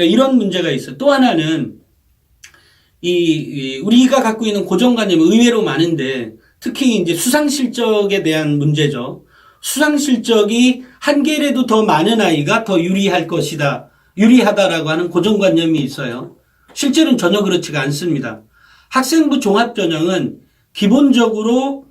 그러니까 이런 문제가 있어. 또 하나는 이, 이 우리가 갖고 있는 고정관념 의외로 많은데 특히 이제 수상 실적에 대한 문제죠. 수상 실적이 한 개라도 더 많은 아이가 더 유리할 것이다. 유리하다라고 하는 고정관념이 있어요. 실제로는 전혀 그렇지가 않습니다. 학생부 종합전형은 기본적으로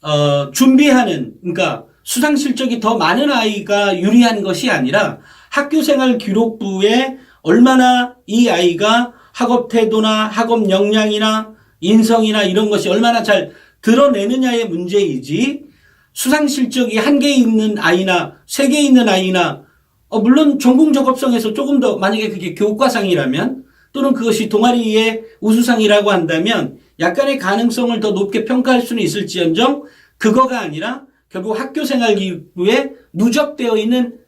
어, 준비하는 그러니까 수상 실적이 더 많은 아이가 유리한 것이 아니라 학교생활 기록부에 얼마나 이 아이가 학업 태도나 학업 역량이나 인성이나 이런 것이 얼마나 잘 드러내느냐의 문제이지 수상 실적이 한 개 있는 아이나 세 개 있는 아이나 어, 물론 전공 적합성에서 조금 더 만약에 그게 교과상이라면 또는 그것이 동아리의 우수상이라고 한다면 약간의 가능성을 더 높게 평가할 수는 있을지언정 그거가 아니라 결국 학교 생활 기록부에 누적되어 있는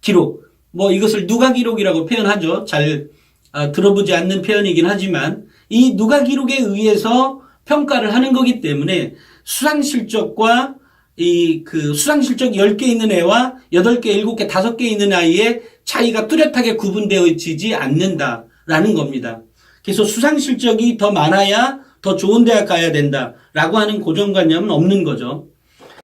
기록 뭐 이것을 누가 기록이라고 표현하죠. 잘 아, 들어보지 않는 표현이긴 하지만 이 누가 기록에 의해서 평가를 하는 거기 때문에 수상 실적과 이 그 수상 실적 10개 있는 애와 8개, 7개, 5개 있는 아이의 차이가 뚜렷하게 구분되어지지 않는다라는 겁니다. 그래서 수상 실적이 더 많아야 더 좋은 대학 가야 된다라고 하는 고정관념은 없는 거죠.